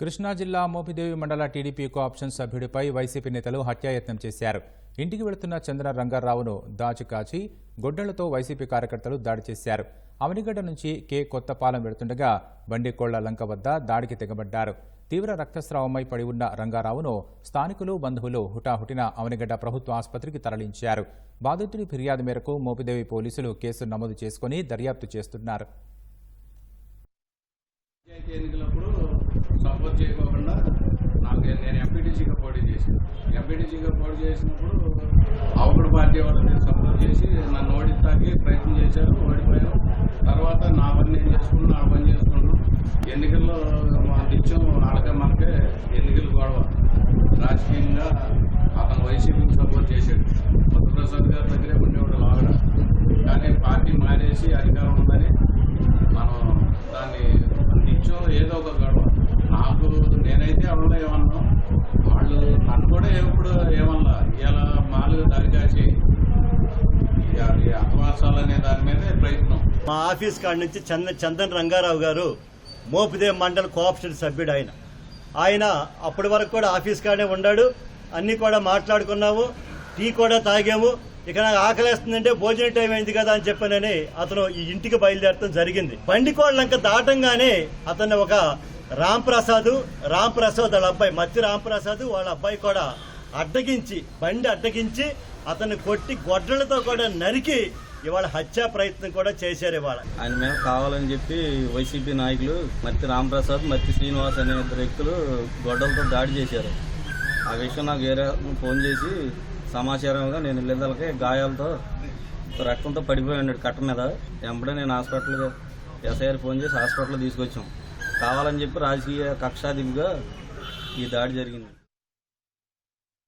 కృష్ణా జిల్లా మోపిదేవి మండల TDP cooption సభ్యుడిపై YCP నేతలు హత్యాయత్నం చేశారు. ఇంటికి వెళుతున్న చంద్ర రంగారావును దాచి కాచి గొడ్డలతో వైసీపీ కార్యకర్తలు దాడి చేశారు. అవనిగడ్డ నుంచి కే. కొత్తపాలెం వెళుతుండగా బండికోళ్ళ లంక వద్ద దాడికి తెగబడ్డారు. తీవ్ర రక్తస్రావమై పడి ఉన్న రంగారావును స్థానికులు బంధువులు హుటాహుటిన అవనిగడ్డ ప్రభుత్వ ఆసుపత్రికి తరలించారు. బాధితుడి ఫిర్యాదు మేరకు మోపిదేవి పోలీసులు కేసు నమోదు చేసుకుని దర్యాప్తు చేస్తున్నారు. ఎన్నికలప్పుడు సపోర్ట్ చేయకోకుండా నాకు నేను ఎంపీటీసీగా పోటీ చేశాను. ఎంపీటీసీగా పోటీ చేసినప్పుడు ఆవుకుడు పార్టీ వాళ్ళని సపోర్ట్ చేసి నన్ను ఓడిస్తాకి ప్రయత్నం చేశారు ఓడిపోయాను తర్వాత నా పని నేను చేసుకున్నాను నా పని చేసుకున్నాను. ఎన్నికల్లో మా నిత్యం వాళ్ళకే మనకే ఎన్నికలు గొడవ. రాజకీయంగా అతను వైసీపీకి సపోర్ట్ చేశాడు. ముత్తప్రసాద్ గారి దగ్గరే ఉండేవాడు లాగడ కానీ పార్టీ మారేసి అధికారం ఉందని మనం దాన్ని నిత్యం ఏదో ఒక గొడవ నాకు నేనైతే ఎవరిలో ఏమన్నా. వాళ్ళు నన్ను కూడా ఎప్పుడు ఏమన్నా ఇలా మాలు దారి అపవాసాలు అనే దాని మీదే ప్రయత్నం. మా ఆఫీస్ కాడ నుంచి చంద చందన్ రంగారావు గారు మోపిదేవ్ మండల్ కోఆపరేటివ్ సభ్యుడు ఆయన. ఆయన అప్పటి వరకు కూడా ఆఫీస్ కాడే ఉన్నాడు అన్నీ కూడా మాట్లాడుకున్నాము. టీ కూడా తాగాము. ఇక నాకు ఆకలేస్తుందంటే భోజన టైం అయింది కదా అని చెప్పానని అతను ఈ ఇంటికి బయలుదేరడం జరిగింది. బండి కోళ్ళంక దాటంగానే అతన్ని ఒక రామ్ ప్రసాద్ రామ్ ప్రసాద్ వాళ్ళ అబ్బాయి మత్తి రామ్ ప్రసాద్ వాళ్ళ అబ్బాయి కూడా అడ్డగించి బండి అడ్డగించి అతన్ని కొట్టి గొడ్డలతో కూడా నరికి ఇవాళ హత్యా ప్రయత్నం కూడా చేశారు ఇవాళ. ఆయన మీద కావాలని చెప్పి వైసీపీ నాయకులు మత్తి రామప్రసాద్ మత్తి శ్రీనివాస్ అనే ఇద్దరు వ్యక్తులు గొడ్డలతో దాడి చేశారు. ఆ విషయం నాకు వేరే ఫోన్ చేసి సమాచారంగా నేను ఇళ్ళకి గాయాలతో రక్తంతో పడిపోయి ఉన్నాడు కట్ట మీద. వెంబడే నేను హాస్పిటల్ ఎస్ఐఆర్ ఫోన్ చేసి హాస్పిటల్ తీసుకొచ్చాం. కావాలని చెప్పి రాజకీయ కక్షాధిపుగా ఈ దాడి జరిగింది.